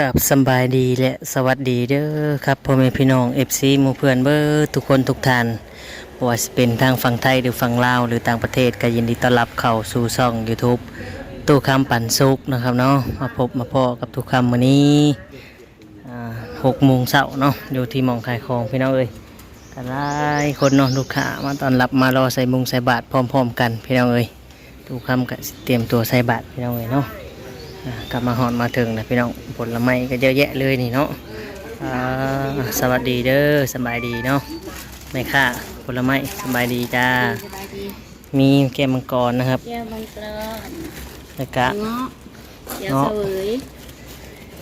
กับสบายดีและสวัสดีเด้อครับพ่อแม่พี่น้อง FC หมู่เพื่อนเบอร์ทุกคนทุกท่านว่าสิเป็นทางฝั่งไทยหรือฝั่งลาวหรือต่างประเทศก็ยินดีต้อนรับเข้าสู่ช่อง YouTube ตู้คำปั่นสุกนะครับเนาะมาพบมาพอกับทุกคำวันนี้หกโมงเช้าเนาะอยู่ที่มองขายของพี่น้องเอ้ยกันหลายคนเนาะลูกค้ามาตอนรับมารอใส่มุงใส่บาทพร้อม ๆ กันพี่น้องเอ้ยทุกคำก็เตรียมตัวใส่บาทพี่น้องเอ้ยเนาะ กลับมาหอนมาถึงนะพี่น้องผลไม้ก็เยอะแยะเลยนี่เนาะอ่าสวัสดีเด้อสบายดีเนาะแม่ค่ะผลไม้สบายดีจ้าสบายดีมีแก้วมังกรนะครับแก้วมังกรแล้วก็เงาะเขียวเสวย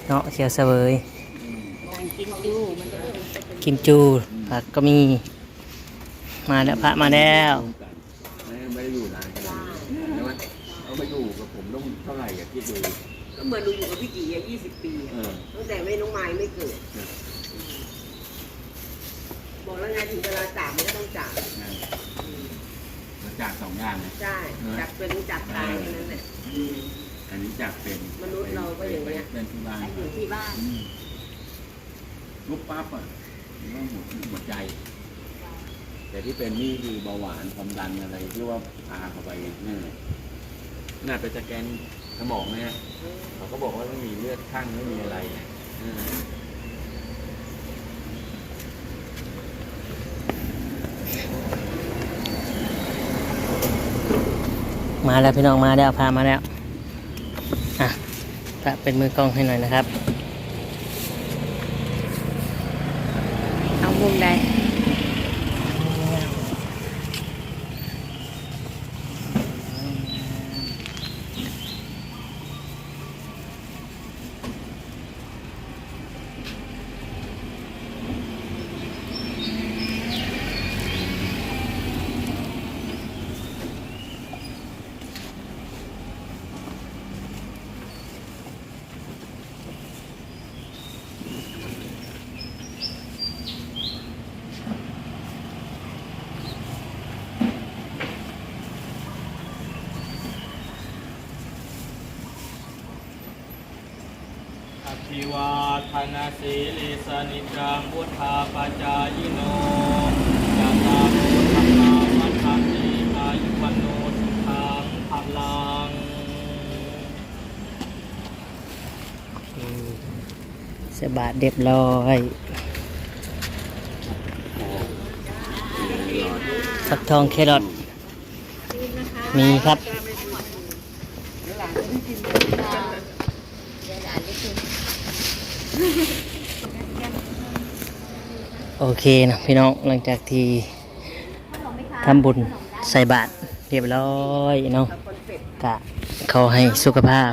เนาะเขียวเสวยนางกินจูมันจะกิมจูผักก็มี มาแล้วพระมาแล้วไม่ไม่ได้อยู่นานขนาดนี้ใช่ไหมเขามาอยู่กับผมต้องเท่าไหร่อะคิดดู ก็ เหมือนดูอยู่กับพี่จีอะยี่สิบปีอะเออตั้งแต่ไม่น้องไม้ไม่เกิดบอกแล้วไงถึงเวลาจากมันก็ต้องจากนั่นมาจากสองอย่างนะใช่จากเป็นจากตายแค่นั้นแหละอันนี้จากเป็นมนุษย์เราก็อย่างเงี้ยเป็นที่บ้านอยู่ที่บ้านอืมลุกปั๊บอะมันก็หมดหมดใจ แต่ที่เป็นนี่คือเบาหวานความดันอะไรที่ว่าพาเขาไปนั่นแหละน่าไปสแกน สมองเนี่ยเขาก็บอกว่าไม่มีเลือดข้างไม่มีอะไรเออมาแล้วพี่น้องมาแล้วพามาแล้วอะพระเป็นมือกล้องให้หน่อยนะครับ เอามุมใด อภิวาทนาสีลิสนิจังพุทธาปจายโนจัตารุทธรรมาวันทันติอายุวันโนสุขังพลังสบาทเรียบร้อยฟักทองแครอทมีครับ โอเคนะพี่น้องหลังจากที่ทำบุญใส่บาตรเรียบร้อยเนาะกะเขาให้สุขภาพ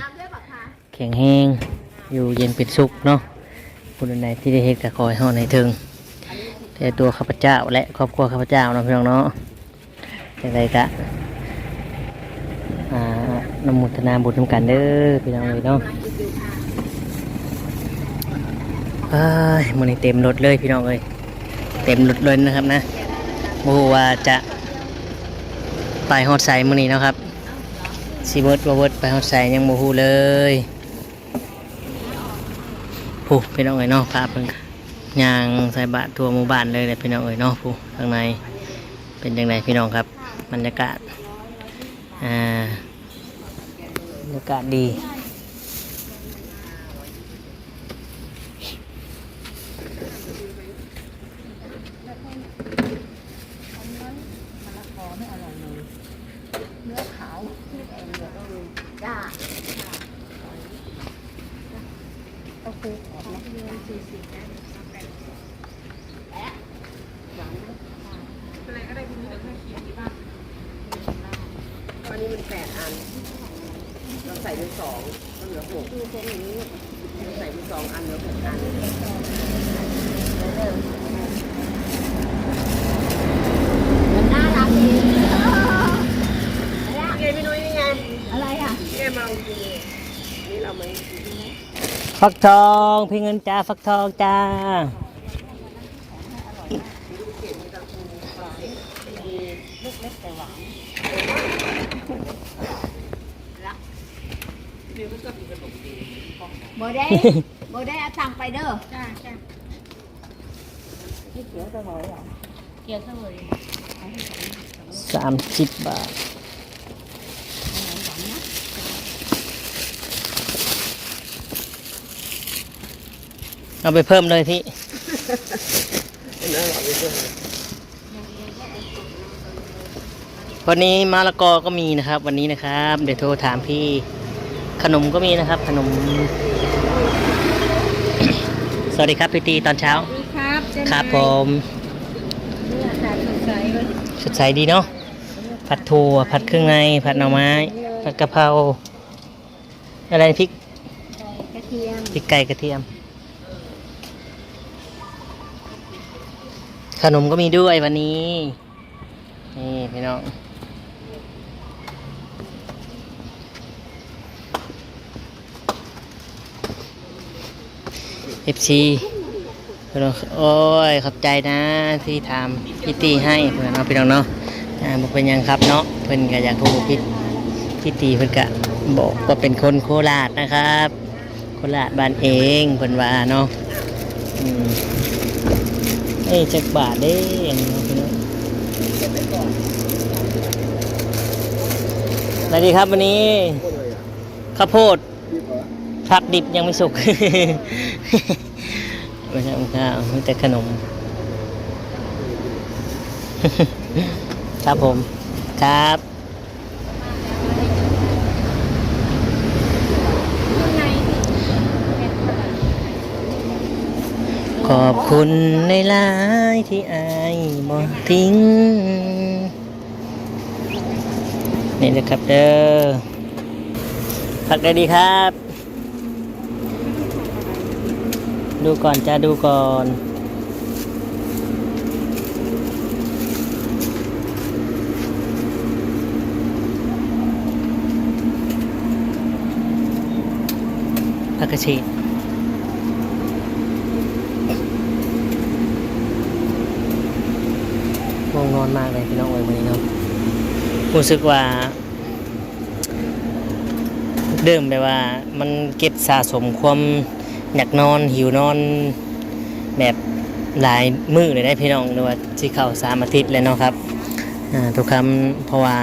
แข็งแรงอยู่เย็นเป็นสุขเนาะผู้ใดที่ได้เฮ็ดก็ขอให้เฮาในถึงแต่ตัวข้าพเจ้าและครอบครัวข้าพเจ้าเนาะพี่น้องเนาะจังไดกะอ่านำมุทนาบุญทำกันเด้อพี่น้องเลยเนาะเอ้ย มันเต็มรถเลยพี่น้องเลยเต็มรถเลยนะครับนะโมว่าจะไปฮอดไซมื้อนี้นะครับซีเบิร์ดบเบิร์ดไปฮอดไซยังโมฮูเลยผู้พี่น้องเลยเนาะพาเพิ่ยางใส่บาตรทั่วหมู่บ้านเลยแหละพี่น้องเอ๋ยเนาะผู้ข้างในเป็นยังไงพี่น้องครับบรรยากาศอ่าบรรยากาศดี ตอนนี้มันแปดอัน เราใส่ไปสองก็เหลือหกเราใส่ไปสองอันเหลือหกอันมันน่ารักดีนี่ไงพี่นุ้ยนี่ไงอะไรอะนี่ไงมาเอากินเลยนี่เราไม่กินฟักทองพี่เงินจ้าฟักทองจ้า บ่ได้บ่ได้เอาตังค์ไปเด้อจ้าจ้าที่เขียวเสมอเหรอเกี่ยวเท่าไหร่สามสิบบาทเอาไปเพิ่มเลยพี่วันนี้มะละกอก็มีนะครับ วันนี้นะครับ เดี๋ยวโทรถามพี่ ขนมก็มีนะครับ ขนม สวัสดีครับพี่ตีตอนเช้าดีครับเจ๊ครับผมเนื้อสดสดใสเลยสดใสดีเนาะ ผัดถั่วผัดเครื่องใน ผัดหน่อไม้ ผัดกะเพรา อะไรพริก ใส่กระเทียมพริกไก่กระเทียม ขนมก็มีด้วยวันนี้ นี่พี่น้อง เอฟซีโอ้ยขอบใจนะที่ทำพิตีให้เพื่อนเนาะพี่น้องเนาะอ่าบอกเป็นยังครับเนาะเพิ่อนก็อยากรู้พิพิตีเพิ่อนก็บอกว่าเป็นคนโคราชนะครับ โคราชบ้านเองเพิ่อนว่าเนาะเอ้ยจักบาทเด้งสวัสดีครับวันนี้ข้าวโพด ผักดิบยังไม่สุกไม่ใช่ข้าวมีแต่ขนม ครับผมครับขอบคุณในหลายที่อายบ่ทิ้ง นี่นะครับเด้อพักได้ดีครับ ดูก่อนจะดูก่อนผักกระชีง่วงนอนมากเลยพี่น้องเอ้ยวันนี้เนาะรู้สึกว่า เดิมแบบว่ามันเก็บสะสมความ อยากนอนหิวนอนแบบหลายมือเลยได้พี่น้องหรือว่าที่เข้าสามอาทิตย์เลยเนาะครับอ่าทุกคำเพราะว่า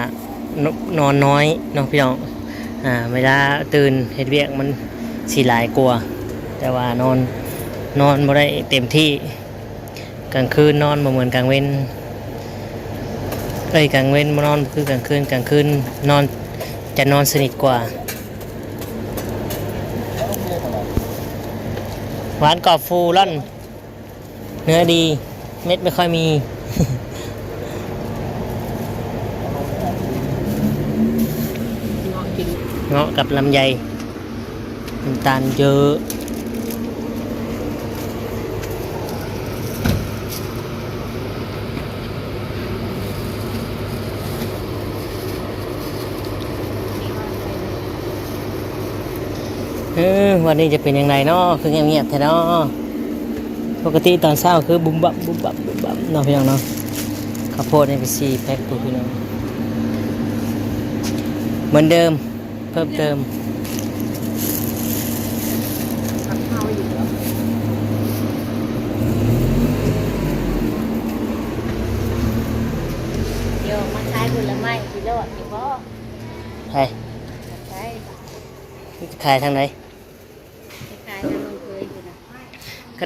นอนน้อยเนาะพี่น้องอ่าเวลาตื่นเฮ็ดเวียกมันสีหลายกลัว แต่ว่านอนนอนบ่ได้เต็มที่กลางคืนนอนบ่เหมือนกลางเว้นเอ้ยกลางเว้นบ่นอนคือกลางคืนกลางคืนนอนจะนอนสนิทกว่า หวานกรอบฟูร่อน เนื้อดี เม็ดไม่ค่อยมี เงาะกับลำไยน้ำตาลเยอะ เออวันนี้จะเป็นยังไงเนาะคือเงียบๆแท้เนาะปกติตอนเช้าคือบุ้มบับบุ้มบับบุ้มบับเนาะพี่น้องเนาะข้าวโพดในพีซีแพ็คตัวพี่น้องเหมือนเดิมเพิ่มเติมผักข้าวอยู่เหรอเดี๋ยวมาขายผลไม้กิโลเฉพาะใช่ใช่ขายทางไหน ขายน้ำมันเคยอยู่นะ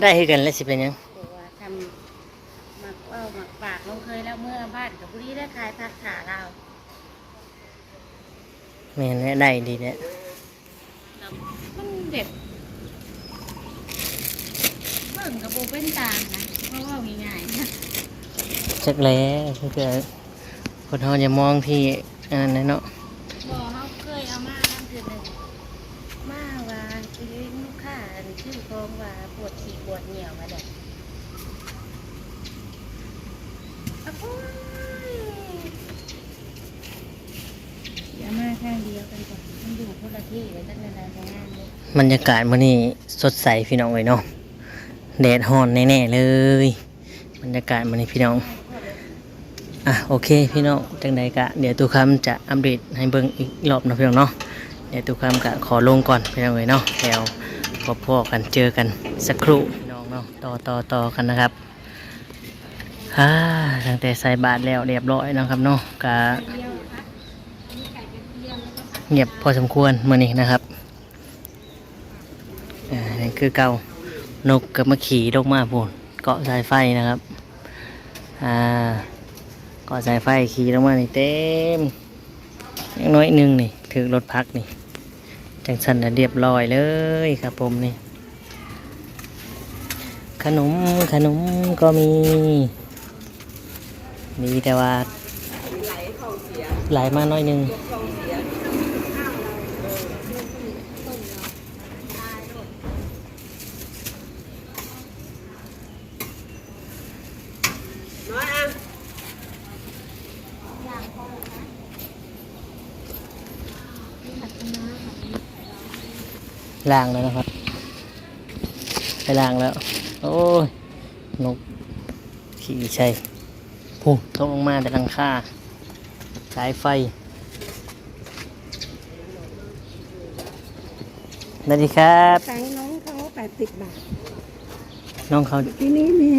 ก็ได้ให้กันแล้วสิเป็นหยังตัวว่าทำหมักว่าวหมักปากลงเคยแล้วเมื่อบ้านกับบุรีได้ขายผักขาเราแม่นแน่ได้ดีเนี่ยมันเด็ดเบิ่งกับปูเป็นตาลนะเพราะว่าง่ายๆนะจักแล้วเพื่อคนเราจะมองที่อันนั้นเนาะ บอกเขาเคยเอามานั่นคือหนึ่งมาว่าชีวิตลูกค้า ชื่อคองว่าปวดขี่ปวดเหนียวมาเด็ดอะโอ้ยอย่ามาข้างเดียวกันก่อนมันอยู่คนละที่เลยตั้งแต่นานแต่งานเลยบรรยากาศมื้อนี้สดใสพี่น้องเลยเนาะแดดฮ้อนแน่ๆเลย บรรยากาศมื้อนี้พี่น้องอะโอเคพี่น้องจังใดกะเดี๋ยวตูคำจะอัปเดตให้เบิ่งอีกรอบเนาะพี่น้องเนาะเดี๋ยวทุกคำกะขอลงก่อนพี่น้องเอ๋ยเนาะแล้ว พบพ่อกันเจอกันสักครู่น้องเนาะต่อต่อต่อกันนะครับฮ่าตั้งแต่ใส่บาทแล้วเรียบร้อยนะครับเนาะกะเงียบพอสมควรมื่อนี้นะครับอ่านี่คือเก่านกกับมาขี่ลงมาพูนเกาะสายไฟนะครับอ่าเกาะสายไฟขี่ลงมานี่เต็มอย่างน้อยหนึ่งนี่ถึงรถพักนี่ จังสันน่ะเรียบร้อยเลยครับผมนี่ ขนมขนมก็มี มีแต่ว่าไหลเข้าเสียไหลมาน้อยหนึง เข้าเสียน้อยอะ ล้างแล้วนะครับ ไปล้างแล้ว โอ้ย นก ขี่ชัยพุ่งตกลงมาแต่ลังค่า สายไฟสวัสดีครับ ตังน้องเขาแปดสิบบาทน้องเขาที่นี่มี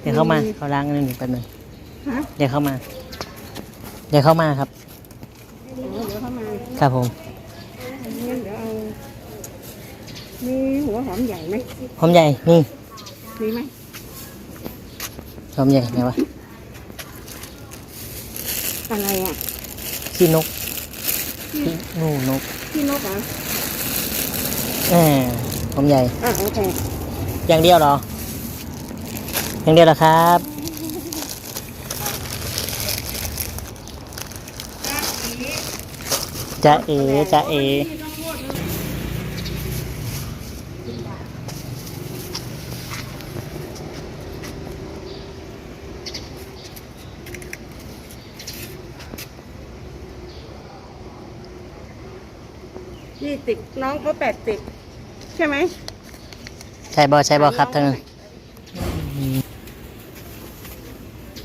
เดี๋ยวเข้ามา เขาล้างนิดหนึ่งแป๊บหนึงฮะเดี๋ยวเข้ามา เดี๋ยวเข้ามาครับ เดี๋ยวเข้ามาครับผมงั้นเดี๋ยวเอา มีหัวหอมใหญ่ไหมหอมใหญ่นี่มีไหมหอมใหญ่ไหนวะอะไรอะขี้นกขี้นูนกที่นกเหรอแหมหอมใหญ่อะโอเคอย่างเดียวเหรอ อย่างเดียวเหรอครับจะเอจะเอ ยี่สิบน้องเขาแปดสิบใช่ไหม ใช่บอใช่บอครับท่านน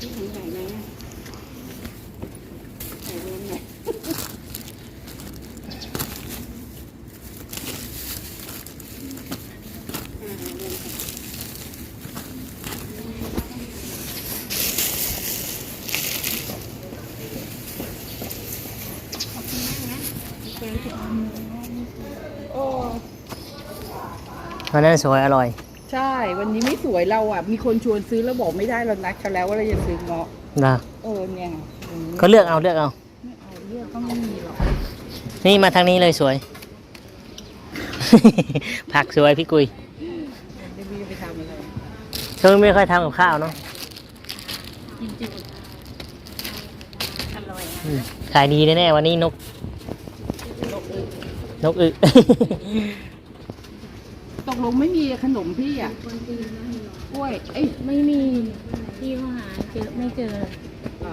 ที่หัวใหญ่ไหมอะใส่รวมหน่อยอ่ารวมกันโอ้ วันนั้นสวยอร่อย ใช่ วันนี้ไม่สวยเราอะ มีคนชวนซื้อแล้วบอกไม่ได้เรานัดเขาแล้วว่าเราจะซื้อเงาะนะเออเนี่ยอืมก็เลือกเอาเลือกเอาไม่เอาเลือกก็ไม่มีหรอกนี่มาทางนี้เลยสวย ผักสวยพี่กุยเดี๋ยวพี่จะไปทำอะไรช่วงนี้ไม่ค่อยทำกับข้าวเนาะจริงอืมขายดีแน่ๆวันนี้นก นกอึๆ ตกลงไม่มีขนมพี่อะกล้วยเอ้ยไม่มีที่เขาหาเจอไม่เจออ๋อ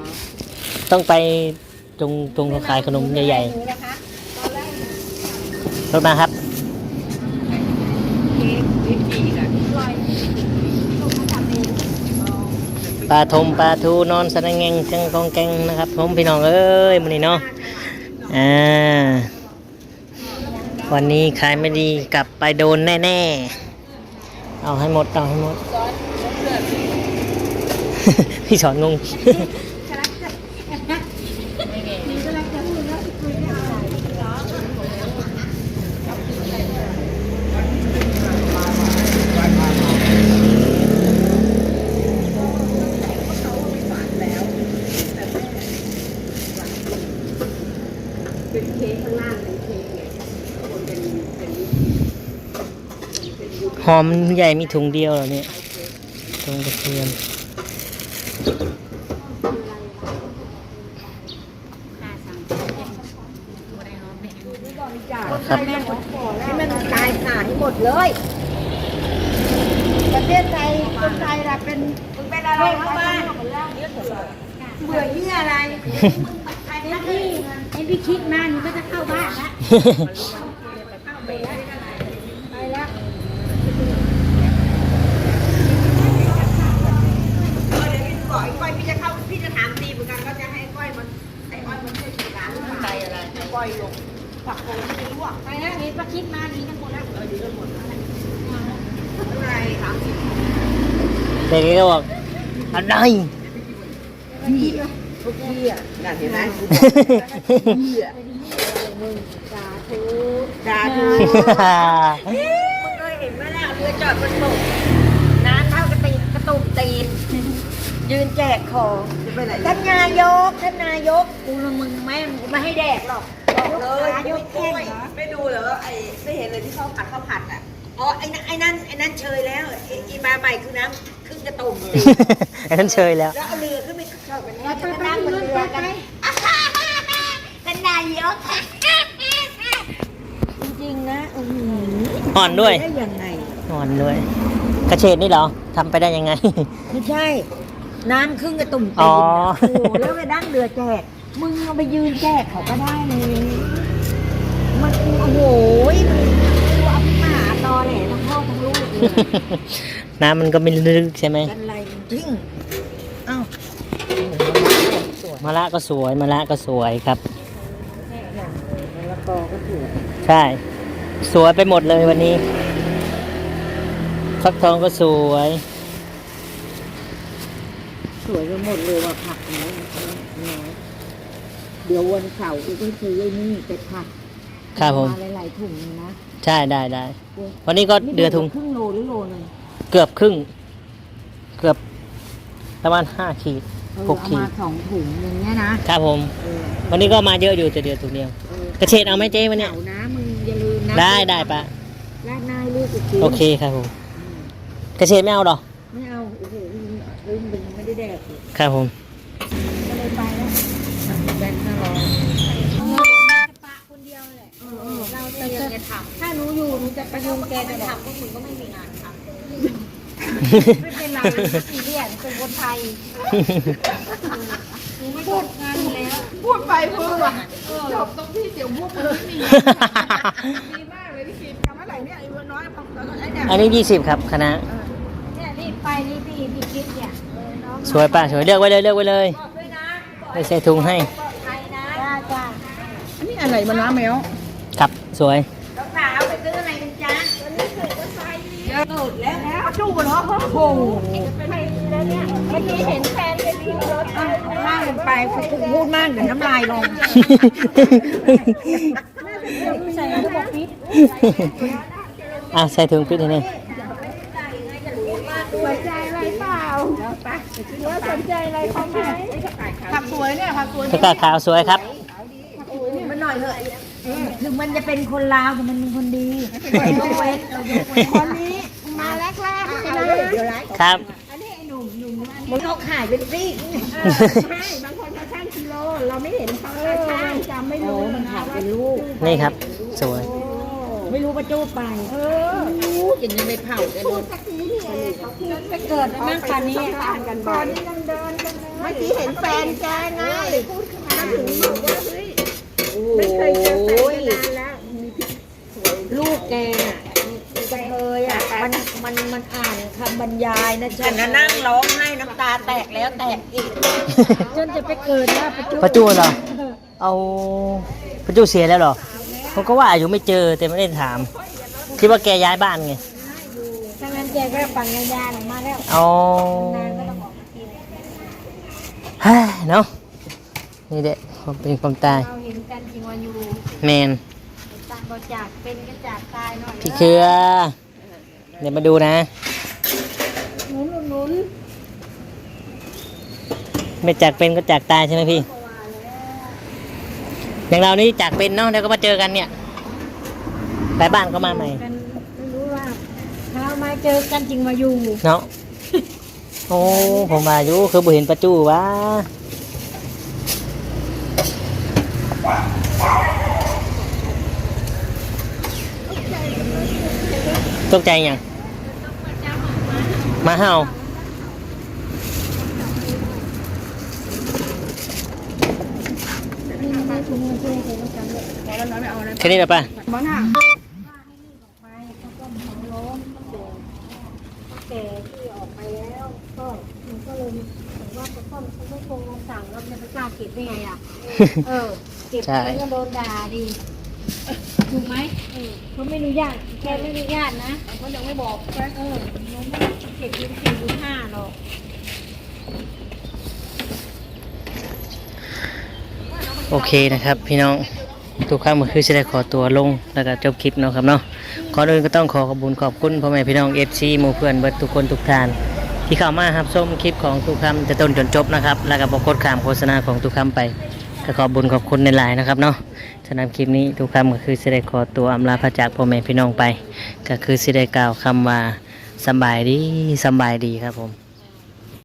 ต้องไปตรงตรงขายขนมใหญ่ๆรถมาครับพี่จีนะปลาทมปลาทูนอนสนังแงงจังกองแกงนะครับผมพี่น้องเอ้ยมันนี้เนาะอ่า วันนี้ขายไม่ดีกลับไปโดนแน่ๆ เอาให้หมด เอาให้หมด พี่สอนงง เป็นเค้กข้างล่างเป็นเค้กเนี่ยข้างบนเป็นเป็น หอมใหญ่มีถุงเดียวเหรอเนี่ยถุงกระเทียมครับให้มันตายขาดให้หมดเลย ประเทศไทยคนไทยละเป็นมึงเป็นอะไรเข้าบ้านเบื่อเหี้ยอะไรไอ้พี่ไอ้พี่คิดมาหนูก็จะเข้าบ้านละไปแล้ว เดี๋ยวพี่บอกไอ้ก้อยพี่จะเข้าพี่จะ ถามดีเหมือนกันก็จะให้ก้อยมันไอ้ก้อยมันช่วยจัดการหรือเปล่าใจอะไรให้ก้อยลงผักโขมไม่รู้อะไปนะเห็นปลาคิดมาดีกันหมดแล้วเออดีกันหมดแล้วอะไรสามสิเด็กก็บอกอะไรพี่พวกพี่อะเห็นไหมพี่อะสาธุดาดูมึงเคยเห็นไหมล่ะเรือจอดบนบกน้ำเท่ากระตีกระตุกตีนยืนแจกของ ไปไหนท่านนายกท่านนายกกูละมึงแม่งกูไม่ให้แดกหรอกบอกเลเลยยไม่ยกกล้แข้วยงไม่ดูเหรอไอ้ไม่เห็นเลยที่เขาผัดข้าวผัดอะอ๋อไอ้นั่นไอ้นั่นไอ้นั่นเชยแล้วไอ้ไอ้มาใหม่คือน้ำครึ่งกระตุ่มตีไอ้นั่นเชยแล้วแล้วเอาเรือขึ้นไปชอบกันแล้วจะนั่งบนเรือกันท่านนายกจริงๆนะอือหืออ่อนด้วยได้ยังไงอ่อนด้วย กระเฉดนี่เหรอทำไปได้ยังไง ไม่ใช่ น้ำครึ่งกระตุ่มอ๋ตีอนโอ้โหแล้วไปนั่งเรือแจก มึงเอาไปยืนแจกเขาก็ได้เลยมันโอ้โหมันกูเอาหมาตอแหลทั้งพ่อทั้งลูกเลยน้ำมันก็ไม่ลึกใช่ไหมกันไรจริงเอ้ามะละก็สวยมะละก็สวยครับมะละกอก็ถือใช่ สวยไปหมดเลยวันนี้ฟักทองก็สวย สวยไปหมดเลยว่าผักน้อยน้อยเดี๋ยววันเสาร์กูก็ซื้อไอ้นี่ไปผัดครับผมมาหลายๆถุงนะใช่ได้ได้วันนี้ก็เดือทุง ครึ่งโลหรือโลหนึงเกือบครึ่ง เกือบประมาณห้าขีด เออหกเอาขีมาดสองถุงอย่างเงี้ยนะครับผม เออวันนี้ก็มาเยอะอยู่แต่เดือถุงเดียว เออกระเฉดเอาไหมเจ๊วันเนี้ยเสาร์นะมึงอย่าลืมนะได้ได้ปะราดหน้าให้ลูกกูกินโอเคครับผม กระเฉดไม่เอาหรอไครับผมก็เลยไปแล้วแบงค์ห้าร้อยปะคนเดียวแหละเราจะจะทำถ้าหนูอยู่หนูจะประยุงแกจะทำพวกมึงก็ไม่มีงานทำไม่เป็นไรซีเรียสเป็นคนไทยหนูไม่พูดงานอยู่แล้วพูดไปพูดมาจบตรงที่เดี๋ยวพวกมันไม่มีดีมากเลยพี่คิมทำอะไรเนี่ยไอ้เวอร์น้อยพอแล้วก็ไอ้เนี่ยอันนี้ยี่สิบครับคณะเนี่ยรีบไปนี่พี่พี่คิดเนี่ยเออน้อง สวยป่ะสวยเลือกไว้เลยเลือกไว้เลยบอกด้วยนะได้ใส่ถุงให้ปลอดภัยนะจ้าจ้าอันนี้อะไรมาน้าแมวครับสวยน้องสาวไปซื้ออะไรกันจ้าวันนี้เกิดวันไฟเกิดแล้วแล้วจู้เหรอโอ้โหไปแล้วเนี่ยเมื่อกี้เห็นแฟนไปวิ่งรถมากกันไปพูดมากเดี๋ยวน้ำลายลงใส่ระบบปิดอะใส่ถุงพิษให้นี่สนใจอะไรเปล่า ว่าสนใจอะไรเขาไหมผักสวยเนี่ยผักสวยตะกร้าขาวสวยครับ มันหน่อยเถอะถึงมันจะเป็นคนลาวแต่มันเป็นคนดียกเว้นเรายกเว้นคนนี้มาแรกแรกๆเลยนะเดี๋ยวไรครับมึงเขาขายเป็นซีกใช่บางคนเขาช่างกิโลเราไม่เห็นเขาช่างจำไม่โอ้รู้มันขายเป็นลูกนี่ครับ สวย ไม่รู้ประจูไปเอออย่างนี้ไม่เผากันเลยสักทีนี่ เองจะเกิดนั่งคันนี้ต่างกันบ่อยเมื่อกี้เห็นแฟนแกไงพูดขึ้นมาถึงบอกว่าเฮ้ยไม่เคยเจอแฟนกันนานแล้ว มีพี่ลูกแกน่ะกันเลยอะมันมันมันอ่านคำบรรยายนะฉันน่ะนั่งร้องไห้น้ำตาแตกแล้วแตกอีกจนจะไปเกิดว่าประจูประจูเหรอเอาประจูเสียแล้วเหรอผมก็ว่าอยู่ไม่เจอแต่ไม่ได้ถาม คิดว่าแกย้ายบ้านไงถ้างั้น แกก็ปังยาๆมาแล้วเอานานก็ต้องออกมากินเฮ้ยเนาะนี่เด็กความเป็นความตายเราเห็นกันจริงวันอยู่แมนต่างก็จากเป็นก็จากตายหน่อยพี่เครือเดี๋ยวมาดูนะหนุนหนุนไม่จากเป็นก็จากตายใช่ไหมพี่ อย่างเรานี่จากเป็นเนาะเดี๋ยวก็มาเจอกันเนี่ยไปบ้านก็มาใหม่ กันไม่รู้ว่าเช้ามา เจอกันจริงมาอยู่เนาะ โอ้ผมมาอยู่คือบ่เห็นประจูวะตกใจยังหมาเห่านี่ไม่ถุงเงินช่วยใครต้องการเลยพอแล้วน้อยไม่เอาอะไรแค่นี้แหละป่ะบ้างอะ ไปเขาก็หมองล้ม แก่ที่ออกไปแล้วก็มันก็เลยผมว่าจะต้นเขาไม่คงสั่งแล้วจะไปกล้าเก็บได้ไงอะ เออ เก็บใช่แล้วก็โดนด่าดิถูกไหมเขาไม่อนุญาตแกไม่อนุญาตนะเขายังไม่บอกเออหนูไม่เก็บยืมสี่ยืมห้าหรอกโอเคนะครับ พี่น้องทุกครั้งก็คือจะได้ขอตัวลงแล้วก็จบคลิปเนาะครับเนาะ ขอโดยก็ต้องขอขอบคุณขอบคุณพ่อแม่พี่น้องเอฟซีหมู่เพื่อนเบิดทุกคนทุกท่าน ที่เข้ามาครับส้มคลิปของทุกคำจะต้นจนจบนะครับ แล้วก็บอกกดขามโฆษณาของทุกคำไปก็ขอบบุญขอบคุณในหลายนะครับเนาะฉะนั้นคลิปนี้ทุกคำก็คือสิได้ขอตัวอำลาพระจากพ่อแม่พี่น้องไป ก็คือสิได้กล่าวคำว่าสบายดีสบายดีครับผม